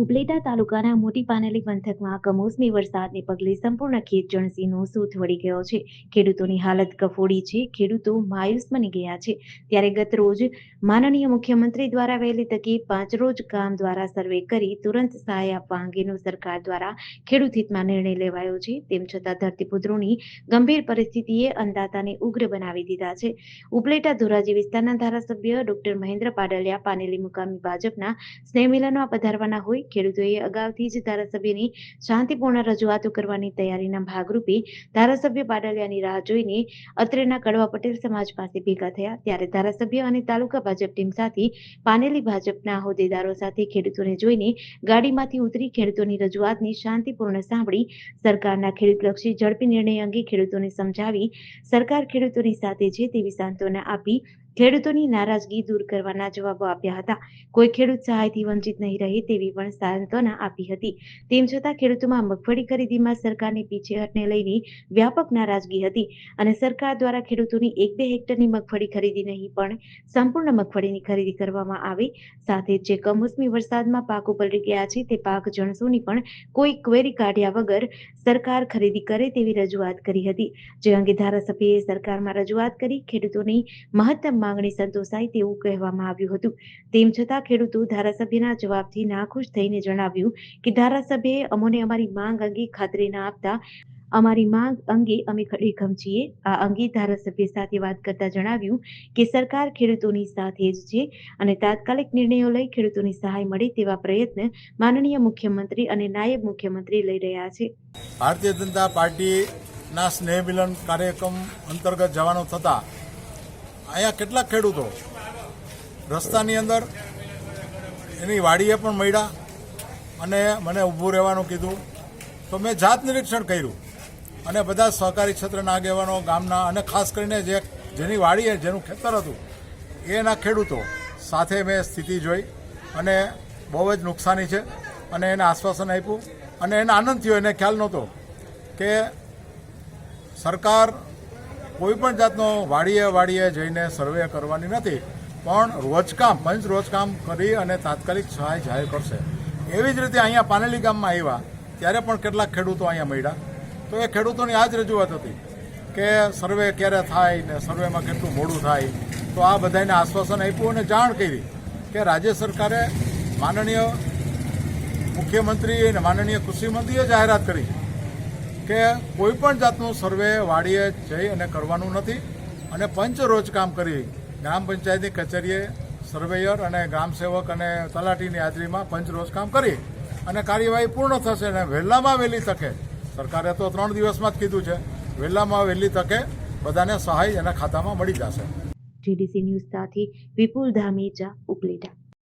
ઉપલેટા તાલુકાના મોટી પાનેલી પંથકમાં કમોસમી વરસાદને પગલે સંપૂર્ણ ખેત જણસીનો સૂથ વળી ગયો છે. ખેડૂતોની હાલત કફોડી છે. ખેડૂતો માયુસ બની ગયા છે. ત્યારે ગત રોજ માનનીય મુખ્યમંત્રી દ્વારા વહેલી તકે પાંચ રોજ કામ દ્વારા સર્વે કરી તુરંત સહાય આપવા અંગેનો સરકાર દ્વારા ખેડૂત હિતમાં નિર્ણય લેવાયો છે. તેમ છતાં ધરતીપુત્રોની ગંભીર પરિસ્થિતિએ અંદાતાને ઉગ્ર બનાવી દીધા છે. ઉપલેટા ધોરાજી વિસ્તારના ધારાસભ્ય ડોક્ટર મહેન્દ્ર પાડલિયા પાનેલી મુકામી ભાજપના સ્નેહમિલનમાં પધારવાના હોય ખેડૂતોએ અગાઉથી જ ધારાસભ્યની શાંતિપૂર્ણ રજૂઆતો કરવાની તૈયારીના ભાગરૂપે ધારાસભ્ય પાડલિયાની રાહ જોઈને અત્રેના કડવા પટેલ સમાજ પાસે ભેગા થયા. ત્યારે ધારાસભ્ય અને તાલુકા ભાજપ ટીમ સાથે પાનેલી ભાજપના હોદ્દેદારો સાથે ખેડૂતોને જોઈને ગાડીમાંથી ઉતરી ખેડૂતોની રજૂઆતની શાંતિપૂર્ણ સાંભળી સરકારના ખેડૂતલક્ષી ઝડપી નિર્ણય અંગે ખેડૂતોને સમજાવી સરકાર ખેડૂતોની સાથે છે તેવી સાંત્વના આપી ખેડૂતોની નારાજગી દૂર કરવાના જવાબો આપ્યા હતા. કોઈ ખેડૂત સહાયથી વંચિત નહીં રહે તેવી પણ સાંત્વના આપી હતી. તેમ છતાં ખેડૂતોમાં મગફળી ખરીદીમાં સરકારની પીછેહટને લઈને વ્યાપક નારાજગી હતી અને સરકાર દ્વારા ખેડૂતોની એક બે હેક્ટરની મગફળી ખરીદી નહીં પણ સંપૂર્ણ મગફળીની ખરીદી કરવામાં આવે. સાથે જે કમોસમી વરસાદમાં પાકો પલળી ગયા છે તે પાક જણસોની પણ કોઈ ક્વેરી કાઢ્યા વગર સરકાર ખરીદી કરે તેવી રજૂઆત કરી હતી. જે અંગે ધારાસભ્યએ સરકારમાં રજૂઆત કરી ખેડૂતોની મહત્તમ માંગણી સંતોષાય તેવું કહેવામાં આવ્યું હતું. તેમ છતાં ખેડૂતો ધારાસભ્યના જવાબથી નાખુશ થઈને જણાવ્યું કે ધારાસભ્યએ અમોને અમારી માંગ અંગે ખાતરી ના આપતા, અમારી માંગ અંગે અમે ખડેખમ છીએ આ અંગે ધારાસભ્ય સાથે વાત કરતા જણાવ્યું કે સરકાર ખેડૂતોની સાથે જ છે અને તાત્કાલિક નિર્ણયો લઈ ખેડૂતોની સહાય મળે તેવા પ્રયત્ન માનનીય મુખ્યમંત્રી અને નાયબ મુખ્યમંત્રી લઈ રહ્યા છે. ભારતીય જનતા પાર્ટીના સ્નેહ મિલન કાર્યક્રમ અંતર્ગત જવાનો થતાં અહીંયા કેટલાક ખેડૂતો રસ્તાની અંદર એની વાડીએ પણ મળ્યા અને મને ઊભું રહેવાનું કીધું. તો મેં જાત નિરીક્ષણ કર્યું અને બધા સહકારી ક્ષેત્રના આગેવાનો, ગામના અને ખાસ કરીને જે જેની વાડીએ જેનું ખેતર હતું, એના ખેડૂતો સાથે મેં સ્થિતિ જોઈ અને બહુ જ નુકસાની છે અને એને આશ્વાસન આપ્યું અને એને આનંદ થયો. એને ખ્યાલ નહોતો કે સરકાર કોઈ પણ જાતનો વાડીએ વાડીએ જઈને સર્વે કરવાની નથી, પણ રોજકામ, પંચ રોજકામ કરી અને તાત્કાલિક સહાય જાહેર કરશે. એવી જ રીતે અહીંયા પાનેલી ગામમાં આવ્યા, ત્યારે પણ કેટલાક ખેડૂતો અહીંયા મળ્યા. તો એ ખેડૂતોની આ જ રજૂઆત હતી કે સર્વે ક્યારે થાય ને સર્વેમાં કેટલું મોડું થાય. તો આ બધાને આશ્વાસન આપ્યું અને જાણ કરી કે રાજ્ય સરકારે માનનીય મુખ્યમંત્રી અને માનનીય કૃષિમંત્રીએ જાહેરાત કરી. કે કોઈ પણ જાતનું સર્વે વાડીએ જઈ અને કરવાનું નથી અને પંચ રોજ કામ કરી ગ્રામ પંચાયતની કચેરીએ સર્વેયર અને ગ્રામ સેવક અને તલાટીની હાજરીમાં પંચ રોજ કામ કરી અને કાર્યવાહી પૂર્ણ થશે અને વહેલામાં વહેલી તકે. સરકારે તો ત્રણ દિવસમાં જ કીધું છે વહેલામાં વહેલી તકે, બધાને સહાય એના ખાતામાં મળી જશે. જીડીસી ન્યૂઝ સાથે વિપુલ ધામેચા, ઉપલેટા.